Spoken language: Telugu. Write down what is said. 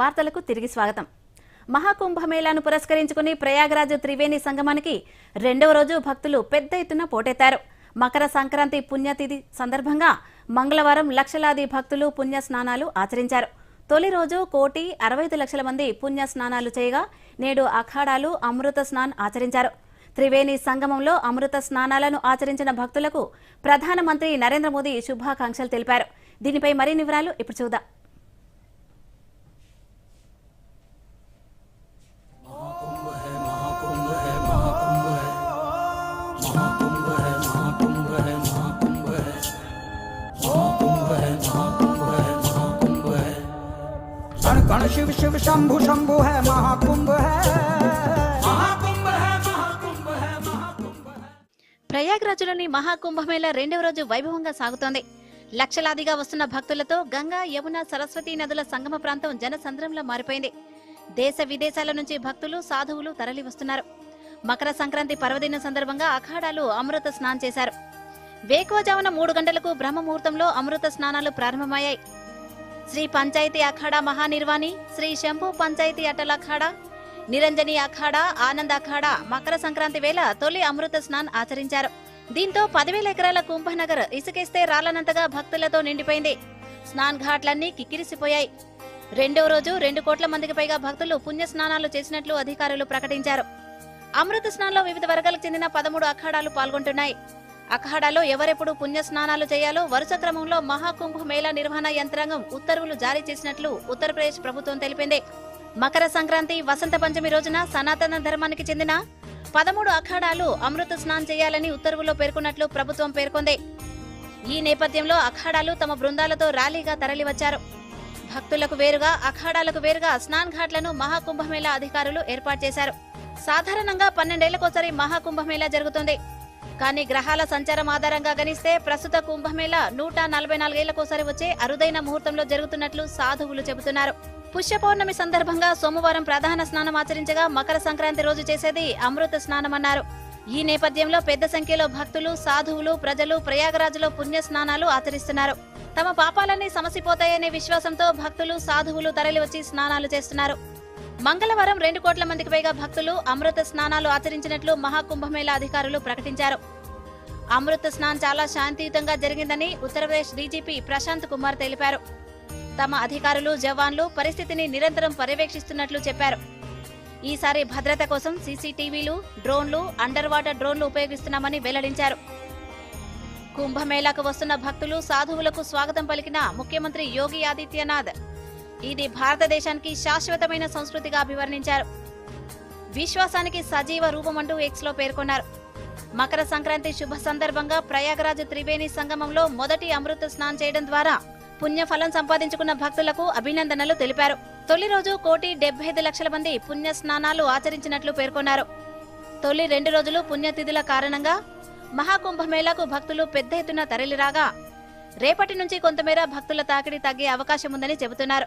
వార్తలకు తిరిగి స్వాగతం. మహాకుంభమేళాను పురస్కరించుకుని ప్రయాగరాజు త్రివేణి సంగమానికి రెండవ రోజు భక్తులు పెద్ద ఎత్తున పోటెత్తారు. మకర సంక్రాంతి పుణ్యతిథి సందర్భంగా మంగళవారం లక్షలాది భక్తులు పుణ్య స్నానాలు ఆచరించారు. తొలి రోజు కోటి అరవై ఐదు లక్షల మంది పుణ్య స్నానాలు చేయగా నేడు అఖాడాలు అమృత స్నాన్ ఆచరించారు. త్రివేణి సంగమంలో అమృత స్నానాలను ఆచరించిన భక్తులకు ప్రధానమంత్రి నరేంద్ర మోదీ శుభాకాంక్షలు తెలిపారు. దీనిపై మరిన్ని వివరాలు ఇప్పుడు చూద్దాం. शंभु शंभु है महाकुंभ है महाकुंभ है महाकुंभ है महाकुंभ है ప్రయాగ్రాజులోని మహాకుంభమేళ రెండవ రోజు వైభవంగా సాగుతోంది లక్షలాదిగా వస్తున్న భక్తులతో గంగా యమున సరస్వతి నదుల సంగమ ప్రాంతం జనసంద్రంలో మారిపోయింది దేశ విదేశాల నుంచి భక్తులు సాధువులు తరలి వస్తున్నారు మకర సంక్రాంతి పర్వదినం సందర్భంగా అఖాడాలు అమృత స్నానం చేశారు వేకువజామున మూడు గంటలకు బ్రహ్మ ముహూర్తంలో అమృత స్నానాలు ప్రారంభమయ్యాయి శ్రీ పంచాయతీ అఖాడా మహానిర్వాణి శ్రీ శంభు పంచాయతీ అటల్ అఖాడా నిరంజని అఖాడా ఆనంద్ అఖాడా మకర సంక్రాంతి వేళ తొలి అమృత స్నాన్ ఆచరించారు. దీంతో పదివేల ఎకరాల కుంభనగర్ ఇసుకేస్తే రాలనంతగా భక్తులతో నిండిపోయింది. స్నాన్ ఘాట్లన్నీ కిక్కిరిసిపోయాయి. రెండో రోజు రెండు కోట్ల మందికి పైగా భక్తులు పుణ్య స్నానాలు చేసినట్లు అధికారులు ప్రకటించారు. అమృత స్నానంలో వివిధ వర్గాలకు చెందిన పదమూడు అఖాడాలు పాల్గొంటున్నాయి. అఖాడాలో ఎవరెప్పుడు పుణ్య స్నానాలు చేయాలో వరుస క్రమంలో మహాకుంభ మేళా నిర్వహణ యంత్రాంగం ఉత్తర్వులు జారీ చేసినట్లు ఉత్తరప్రదేశ్ ప్రభుత్వం తెలిపింది. మకర సంక్రాంతి వసంత పంచమి రోజున సనాతన ధర్మానికి చెందిన పదమూడు అఖాడాలు అమృత స్నానం చేయాలని ఉత్తర్వులో పేర్కొన్నట్లు ప్రభుత్వం పేర్కొంది. ఈ నేపథ్యంలో అఖాడాలు తమ బృందాలతో ర్యాలీగా తరలివచ్చారు. భక్తులకు వేరుగా అఖాడాలకు వేరుగా స్నాన్ ఘాట్లను మహాకుంభమేళా అధికారులు ఏర్పాటు చేశారు. సాధారణంగా పన్నెండేళ్ళకోసారి మహాకుంభమేళా జరుగుతుంది. కానీ గ్రహాల సంచారం ఆధారంగా గణిస్తే ప్రస్తుత కుంభమేళ నూట నలభై నాలుగేళ్ళకోసారి వచ్చే అరుదైన ముహూర్తంలో జరుగుతున్నట్లు సాధువులు చెబుతున్నారు. పుష్య పౌర్ణమి సందర్భంగా సోమవారం ప్రధాన స్నానం ఆచరించగా మకర సంక్రాంతి రోజు చేసేది అమృత స్నానమన్నారు ఈ నేపథ్యంలో పెద్ద సంఖ్యలో భక్తులు సాధువులు ప్రజలు ప్రయాగరాజులో పుణ్య స్నానాలు ఆచరిస్తున్నారు. తమ పాపాలన్నీ సమసిపోతాయనే విశ్వాసంతో భక్తులు సాధువులు తరలివచ్చి స్నానాలు చేస్తున్నారు. మంగళవారం రెండు కోట్ల మందికి పైగా భక్తులు అమృత స్నానాలు ఆచరించినట్లు మహాకుంభమేళా అధికారులు ప్రకటించారు. అమృత స్నానం చాలా శాంతియుతంగా జరిగిందని ఉత్తరప్రదేశ్ డీజీపీ ప్రశాంత్ కుమార్ తెలిపారు. తమ అధికారులు జవాన్లు పరిస్థితిని నిరంతరం పర్యవేక్షిస్తున్నట్లు చెప్పారు. ఈసారి భద్రత కోసం సీసీటీవీలు డ్రోన్లు అండర్ వాటర్ డ్రోన్లు ఉపయోగిస్తున్నామని వెల్లడించారు. కుంభమేళాకు వస్తున్న భక్తులు సాధువులకు స్వాగతం పలికిన ముఖ్యమంత్రి యోగి ఆదిత్యనాథ్ ఇది భారతదేశానికి శాశ్వతమైన సంస్కృతిగా అభివర్ణించారు. విశ్వాసానికి సజీవ రూపమంటూ ఎక్స్లో పేర్కొన్నారు. మకర సంక్రాంతి శుభ సందర్భంగా ప్రయాగరాజు త్రివేణి సంగమంలో మొదటి అమృత స్నానం చేయడం ద్వారా పుణ్యఫలం సంపాదించుకున్న భక్తులకు అభినందనలు తెలిపారు. తొలి రోజు కోటి డెబ్బై ఐదు లక్షల మంది పుణ్య స్నానాలు ఆచరించినట్లు పేర్కొన్నారు. తొలి రెండు రోజులు పుణ్యతిథుల కారణంగా మహాకుంభమేళాకు భక్తులు పెద్ద ఎత్తున తరలిరాగా రేపటి నుంచి కొంతమేర భక్తుల తాకిడి తగ్గే అవకాశం ఉందని చెబుతున్నారు.